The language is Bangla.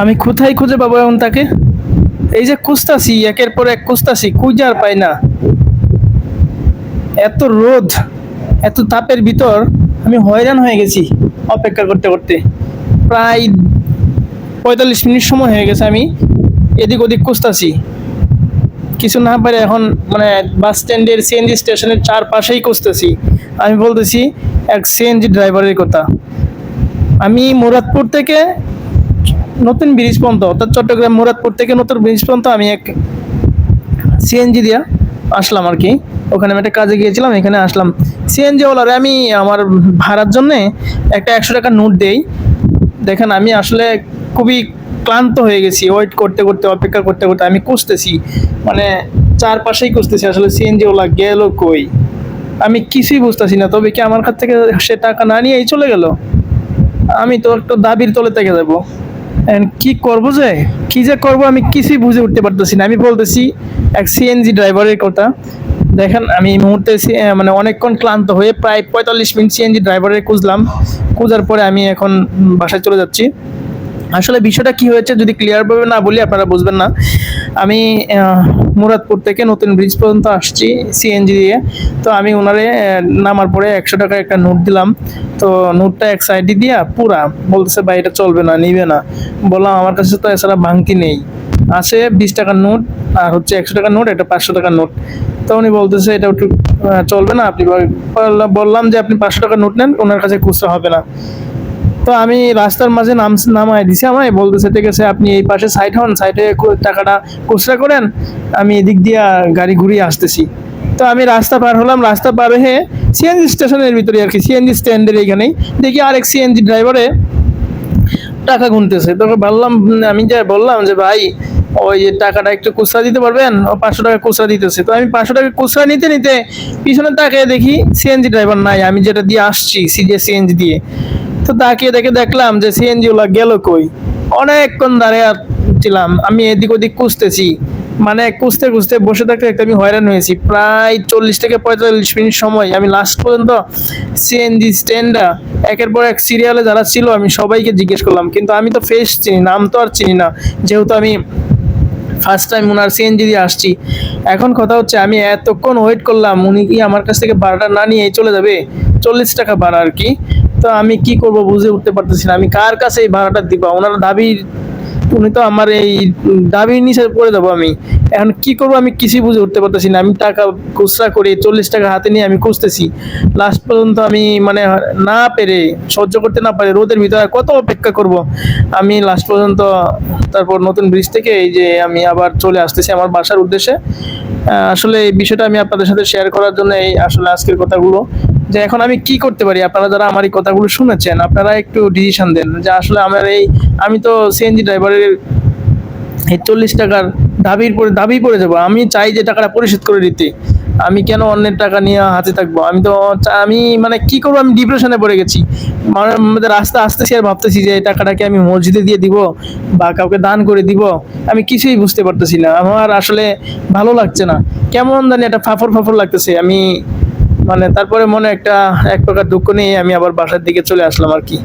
আমি কোথায় খুঁজে পাবো এখন তাকে? এই যে খুঁজতাছি, একের পর এক খুঁজে আর পাই না। এত রোদ, এত তাপের ভিতর আমি হয়রান হয়ে গেছি অপেক্ষা করতে করতে। প্রায় পঁয়তাল্লিশ মিনিট সময় হয়ে গেছে আমি এদিক ওদিক খুঁজতাছি। কিছু না পারে এখন মানে বাস স্ট্যান্ডের সিএনজি স্টেশনের চারপাশেই খুঁজতেছি। আমি বলতেছি, এক সিএনজি ড্রাইভারের কথা। আমি মুরাদপুর থেকে নতুন ব্রিজ পর্যন্ত, অর্থাৎ চট্টগ্রাম মুরাদপুর থেকে নতুন ব্রিজ পর্যন্ত আমি এক সিএনজি দিয়া আসলাম আর কি। ওখানে আমি একটা কাজে গিয়েছিলাম, এখানে আসলাম। সিএনজি ওলারে আমি আমার ভাড়ার জন্যে একটা একশো টাকা নোট দেই। দেখেন, আমি আসলে খুবই ক্লান্ত হয়ে গেছি ওয়েট করতে করতে, অপেক্ষা করতে করতে। আমি খুঁজতেছি মানে চারপাশেই খুঁজতেছি, আসলে সিএনজি ওলা গেল কই? আমি কিছুই বুঝতেছি না, তবে কি আমার কাছ থেকে সে টাকা না নিয়েই চলে গেল? আমি তো একটু দাবির তলে থেকে যাব। কি করব যে? কি যে করব আমি কিছুই বুঝে উঠতে পারতেছি না। আমি বলতেছি, এক সিএনজি ড্রাইভারের কথা। দেখেন, আমি এই মুহূর্তে মানে অনেকক্ষণ ক্লান্ত হয়ে প্রায় পঁয়তাল্লিশ মিনিট সিএনজি ড্রাইভারের খুঁজলাম। খুঁজার পরে আমি এখন বাসায় চলে যাচ্ছি। আসলে বিষয়টা কি হয়েছে যদি ক্লিয়ারভাবে না বলি, আপনারা বুঝবেন না। আমি মুরাদপুর থেকে নতুন ব্রিজ পর্যন্ত আসছি সিএনজি দিয়ে। তো আমি ওনারে নামার পরে একশো টাকা একটা নোট দিলাম। তো নোটটা এক সাইডে দিয়া পুরা, বলতেছে, ভাই, এটা চলবে না, নিবে না। বললাম, আমার কাছে তো এছাড়া ভাঙতি নেই। আছে বিশ টাকার নোট আর হচ্ছে একশো টাকার নোট এটা পাঁচশো টাকার নোট তো উনি বলতেছে এটা একটু চলবে না। আপনি বল- বললাম যে, আপনি পাঁচশো টাকার নোট নেন ওনার কাছে খুচরা হবে না। তো আমি রাস্তার মাঝে নাম নামাই দিছি আমায়, বলতেছে, ঠিক আছে, আপনি এই পাশে সাইড হন সাইডে টাকাটা খুচরা করেন, আমি এদিক দিয়ে গাড়ি ঘুরিয়ে আসতেছি। তো আমি রাস্তা পার হলাম, রাস্তা পার হয়ে সিএনজি স্টেশনের ভিতরে আর কি সিএনজি স্ট্যান্ডের এইখানেই। দেখি আরেক সিএনজি ড্রাইভারে টাকা গুনতেছে। তোকে বললাম আমি যে বললাম যে, ভাই, ওই যে টাকাটা একটু খুচরা দিতে পারবেন? ও পাঁচশো টাকা খুচরা দিতেছে। তো আমি পাঁচশো টাকা খুচরা নিতে নিতে পিছনে তাকিয়ে দেখি সিএনজি ড্রাইভার নাই। আমি যেটা দিয়ে আসছি সিজে সিএনজি দিয়ে। তো তাকিয়ে দেখে দেখলাম যে সিএনজি ওলা গেল কই? অনেকক্ষণ দাঁড়িয়ে ছিলাম, আমি এদিক ওদিক খুঁজতেছি। মানে খুঁজতে খুঁজতে বসে থাকতে থাকতে আমি হয়রান হয়েছি। প্রায় চল্লিশ থেকে পঁয়তাল্লিশ মিনিট সময়, আমি লাস্ট পর্যন্ত সিএনজি স্ট্যান্ডা একের পর এক সিরিয়ালে যারা ছিল, আমি সবাইকে জিজ্ঞেস করলাম। কিন্তু আমি তো ফেস চিনি নাম তো আর চিনি না। যেহেতু আমি ফার্স্ট টাইম ওনার সিএনজি দিয়ে আসছি। এখন কথা হচ্ছে, আমি এতক্ষণ ওয়েট করলাম, উনি কি আমার কাছ থেকে ভাড়াটা না নিয়ে চলে যাবে? চল্লিশ টাকা ভাড়া আর কি। তো আমি কি করব বুঝে উঠতে পারতেছি না। আমি কার কাছে এই ভাড়াটা দিব? ওনার দাবি, উনি তো আমার এই দাবির নিচে পড়ে যাব আমি। এখন কি করব আমি কিছুই বুঝে উঠতে পারতেছি না। আমি টাকা খুচরা করে, চল্লিশ টাকা হাতে নিয়ে আমি খুঁজতেছি। লাস্ট পর্যন্ত আমি মানে না পেরে, সহ্য করতে না পারে রোদের ভিতরে কত অপেক্ষা করব? আমি লাস্ট পর্যন্ত তারপর নতুন ব্রিজ থেকে এই যে আমি আবার চলে আসতেছি আমার বাসার উদ্দেশ্যে। আসলে এই বিষয়টা আমি আপনাদের সাথে শেয়ার করার জন্য এই আসলে আজকের কথাগুলো। যে এখন আমি কি করতে পারি? আপনারা যারা আমার এই কথাগুলো শুনেছেন, আপনারা একটু ডিসিশন দেন যে আসলে আমার এই, আমি তো সিএনজি ড্রাইভারের এই চল্লিশ টাকার দাবির পরে, দাবি পড়ে যাব। আমি চাই যে টাকাটা পরিশোধ করে দিতে। আমি কেন অন্যের টাকা নিয়ে হাতে থাকব? আমি তো আমি মানে কি করব? আমি ডিপ্রেশনে পড়ে গেছি। মানে রাস্তা আসতেছি আর ভাবতেছি যে এই টাকাটাকে আমি মসজিদে দিয়ে দিব বা কাউকে দান করে দিব। আমি কিছুই বুঝতে পারতেছি না। আমার আসলে ভালো লাগছে না। কেমন জানি একটা ফাফর ফাফর লাগতেছে। আমি মানে তারপরে মনে একটা, এক প্রকার দুঃখ নিয়ে আমি আবার বাসার দিকে চলে আসলাম আর কি।